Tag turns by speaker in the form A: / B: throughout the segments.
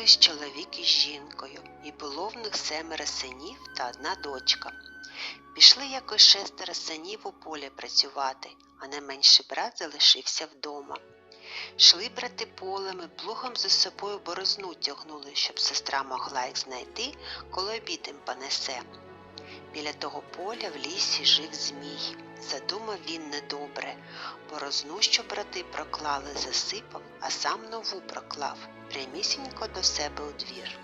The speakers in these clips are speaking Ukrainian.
A: Котигорошко. Чоловік із жінкою, і було в них семеро синів та одна дочка. Пішли якось шестеро синів у полі працювати, а найменший брат залишився вдома. Шли брати полем і плугом за собою борозну тягнули, щоб сестра могла їх знайти, коли обід їм понесе. Біля того поля в лісі жив змій. Задумав він недобре. Борозну, що брати проклали, засипав, а сам нову проклав прямісінько до себе у двір.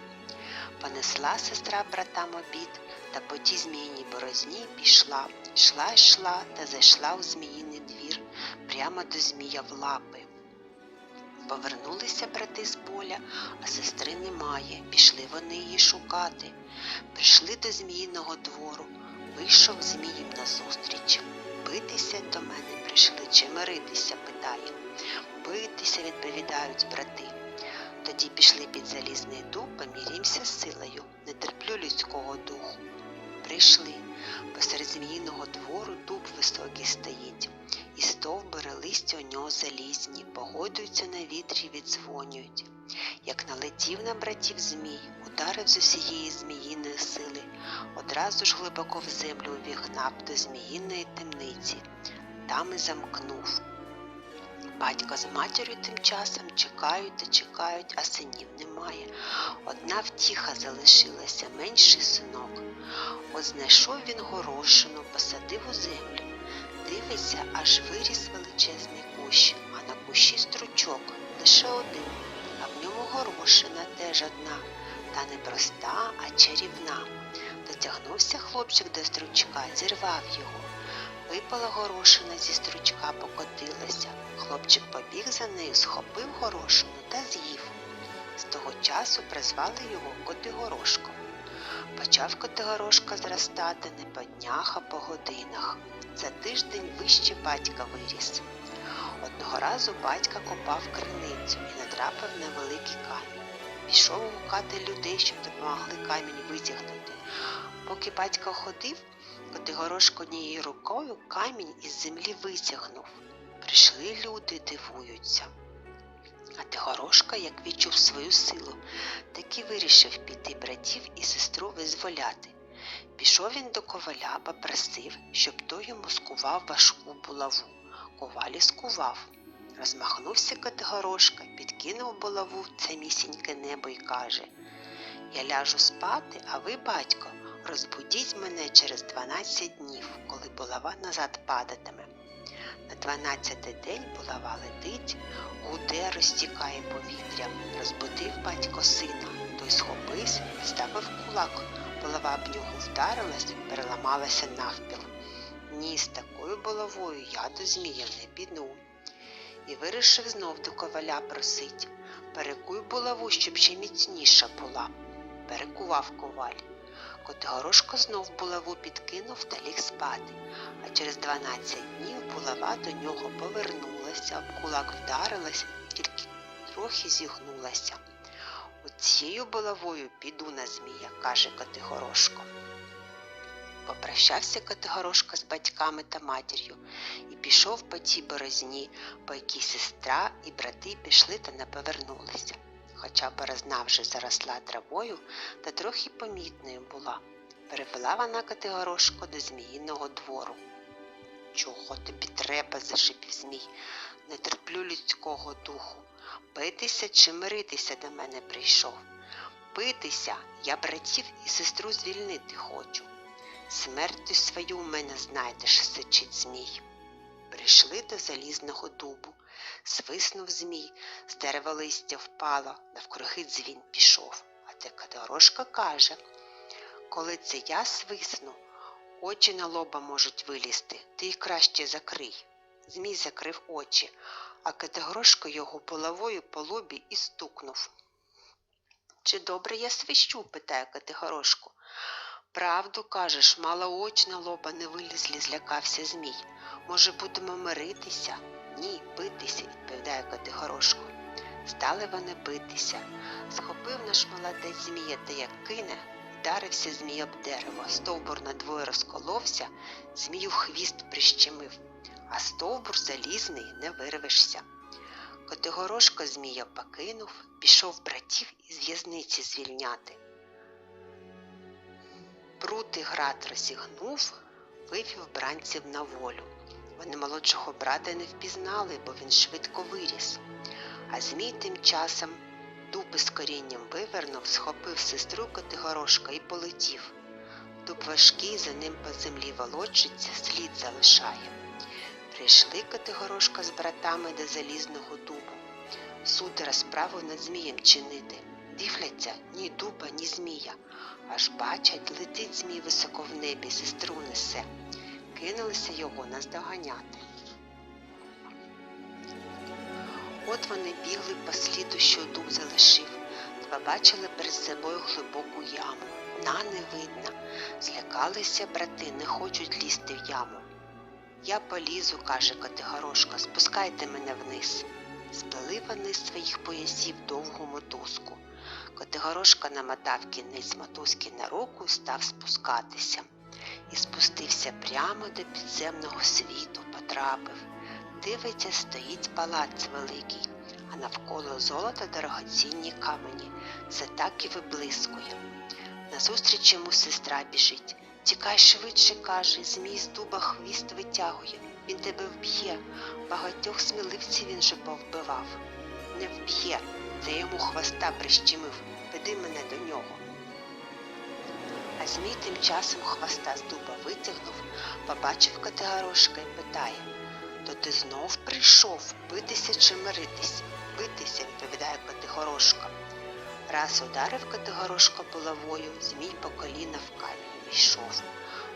A: Понесла сестра братам обід, та по тій зміїній борозні пішла, йшла, йшла та зайшла у зміїний двір, прямо до змія в лапи. Повернулися брати з поля, а сестри немає. Пішли вони її шукати. Прийшли до зміїного двору, вийшов змій їм назустріч. Битися до мене прийшли чи миритися, питає. Битися, відповідають брати. Тоді пішли під залізний дуб, помірімся з силою, не терплю людського духу. Прийшли. Посеред зміїного двору дуб високий стоїть, і стовбури листя у нього залізні, погодуються на вітрі, віддзвонюють. Як налетів на братів змій, ударив з усієї зміїної сили, одразу ж глибоко в землю увігнав до зміїної темниці, там і замкнув. Батько з матір'ю тим часом чекають та чекають, а синів немає. Одна втіха залишилася, менший синок. От знайшов він горошину, посадив у землю. Дивиться, аж виріс величезний кущ, а на кущі стручок лише один, а в ньому горошина теж одна, та не проста, а чарівна. Дотягнувся хлопчик до стручка, зірвав його. Випала горошина зі стручка, покотилася. Хлопчик побіг за нею, схопив горошину та з'їв. З того часу призвали його Котигорошком. Почав Котигорошка зростати не по днях, а по годинах. За тиждень вище батька виріс. Одного разу батька копав криницю і натрапив на великий камінь. Пішов гукати людей, щоб допомогли камінь витягнути. Поки батько ходив, Котигорошко однією рукою камінь із землі витягнув. Прийшли люди, дивуються. А Тигорошка, як відчув свою силу, таки вирішив піти братів і сестру визволяти. Пішов він до коваля, попросив, щоб той йому скував важку булаву. Коваль і скував. Розмахнувся Категорошка, підкинув булаву в це місіньке небо і каже Я ляжу спати, а ви, батько, розбудіть мене через 12 днів, коли булава назад падатиме. На дванадцятий день булава летить, гуде, розтікає повітря, розбудив батько сина, той схопився, ставив кулак, булава об нього вдарилась, переламалася навпіл. Ні, з такою булавою я до змія не піду. І вирішив знов до коваля просить перекуй булаву, щоб ще міцніша була. Перекував коваль. Котигорошко знов булаву підкинув та ліг спати, а через 12 днів булава до нього повернулася, об кулак вдарилась, тільки трохи зігнулася. Оцією булавою піду на змія, каже Котигорошко. Попрощався Котигорошко з батьками та матір'ю і пішов по тій борозні, по якій сестра і брати пішли та не повернулися. Хоча борозна вже заросла травою та трохи помітною була. Перевела вона Котигорошко до зміїного двору. Чого тобі треба? зашипів змій. Не терплю людського духу. Битися чи миритися до мене прийшов. Битися, я братів і сестру звільнити хочу. Смертю свою мене знайдеш, сичить змій. Прийшли до залізного дубу. Свиснув змій, з дерева листя впало, навкруги дзвін пішов. А те Котигорошко каже коли це я свисну, очі на лоба можуть вилізти, ти їх краще закрий. Змій закрив очі, а Категорошко його булавою по лобі і стукнув. Чи добре я свищу? питає Категорошко. Правду кажеш, мало очі на лоба не вилізлі, злякався Змій. Може, будемо миритися? Ні, битися, відповідає Категорошко. Стали вони битися. Схопив наш молодець Змія та як кине, вдарився Змій об дерево, стовбур надвоє розколовся, Змію хвіст прищемив, а стовбур залізний не вирвешся. Котигорошко Змія покинув, пішов братів із в'язниці звільняти. Прути град розігнув, вивів бранців на волю. Вони молодшого брата не впізнали, бо він швидко виріс. А Змій тим часом дуби з корінням вивернув, схопив сестру Котигорошка і полетів. Дуб важкий за ним по землі волочиться, слід залишає. Прийшли Котигорошка з братами до залізного дубу. Суд розправу над змієм чинити. Дивляться ні дуба, ні змія. Аж бачать, летить змій високо в небі, сестру несе. Кинулися його наздоганяти. От вони бігли по сліду, що дуб залишив, та побачили перед собою глибоку яму. На не видно. Злякалися брати, не хочуть лізти в яму. Я полізу, каже Котигорошко, спускайте мене вниз. Сплели вони з своїх поясів довгу мотузку. Котигорошка намотав кінець мотузки на руку і став спускатися. І спустився прямо до підземного світу, потрапив. Дивиться, стоїть палац великий, а навколо золота дорогоцінні камені. Це так і виблискує. Назустріч йому сестра біжить. Тікай швидше, каже, змій з дуба хвіст витягує. Він тебе вб'є. Багатьох сміливців він же повбивав. Не вб'є, це йому хвоста прищемив. Веди мене до нього. А змій тим часом хвоста з дуба витягнув, побачив Котигорошка і питає То ти знов прийшов битися чи миритись? Битися, відповідає Котигорошко. Раз ударив Котигорошко булавою, змій по коліна в камінь війшов.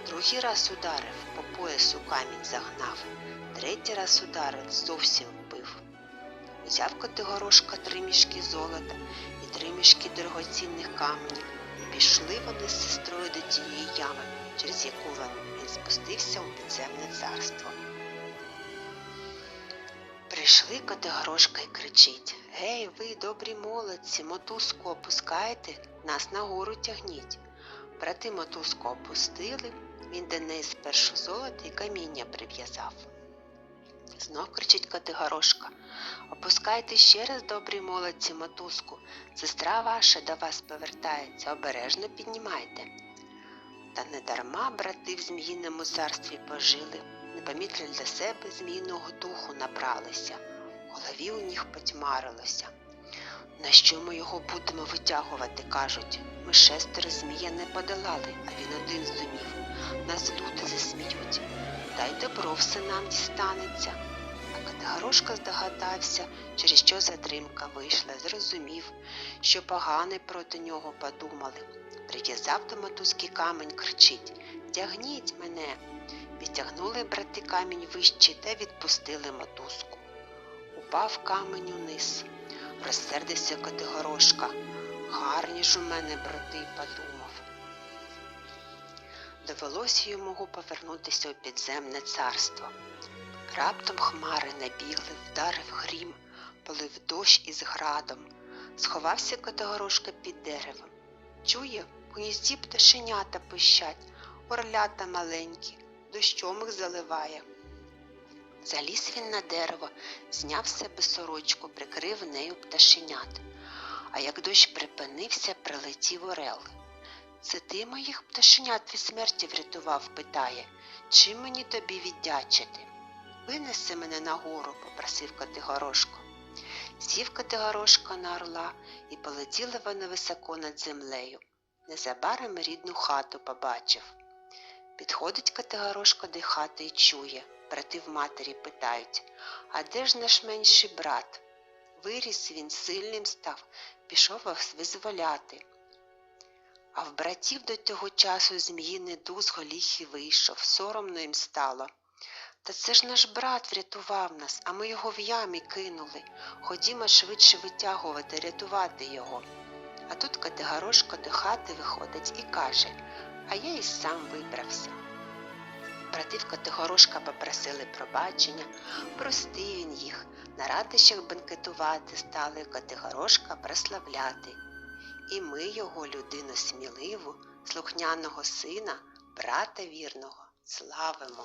A: Другий раз ударив, по поясу камінь загнав. Третій раз ударив, зовсім вбив. Взяв Котигорошка три мішки золота і три мішки дорогоцінних каменів. Пішли вони з сестрою до тієї ями, через яку він спустився у підземне царство. Прийшли Котигорошка і кричить Гей, ви, добрі молодці, мотузку опускайте, нас нагору тягніть. Брати мотузку опустили, він до неї спершу золото і каміння прив'язав. Знов кричить Котигорошка Опускайте ще раз, добрі молодці, мотузку. Сестра ваша до вас повертається, обережно піднімайте. Та не дарма брати в Зміїному царстві пожили, непомітно для себе змійного духу набралися, голові у них потьмарилося. На що ми його будемо витягувати, кажуть. Ми шестеро змія не подолали, а він один зумів. Нас люди засміють. Та й добро все нам дістанеться. А Котигорошка здогадався, через що затримка вийшла, зрозумів, що погане проти нього подумали. Прив'язав до мотузки камінь, кричить Тягніть мене. Відтягнули брати камінь вище та відпустили мотузку. Упав камінь униз. Розсердився Котигорошка. Гарні ж у мене брати, подумав. Довелося йому повернутися у підземне царство. Раптом хмари набігли, вдарив грім, полив дощ із градом. Сховався Котигорошка під деревом. Чує, в гнізді пташенята пищать, орлята маленькі, дощом їх заливає. Заліз він на дерево, зняв себе сорочку, прикрив нею пташенят. А як дощ припинився, прилетів орел. Це ти моїх пташенят від смерті врятував, питає, чим мені тобі віддячити? Винеси мене нагору, попросив Котигорошко. Сів Котигорошко на орла і полетіли вони високо над землею. Незабаром рідну хату побачив. Підходить Котигорошко до хати і чує. Брати в матері питають, а де ж наш менший брат? Виріс він, сильним став, пішов вас визволяти. А в братів до того часу зміїний дух з голіхи вийшов, соромно їм стало. Та це ж наш брат врятував нас, а ми його в ямі кинули. Ходімо швидше витягувати, рятувати його. А тут Категорошко до хати виходить і каже, а я і сам вибрався. Братів Котигорошка попросили пробачення, простив він їх, на радощах бенкетувати стали Котигорошка прославляти. І ми його, людину сміливу, слухняного сина, брата вірного, славимо.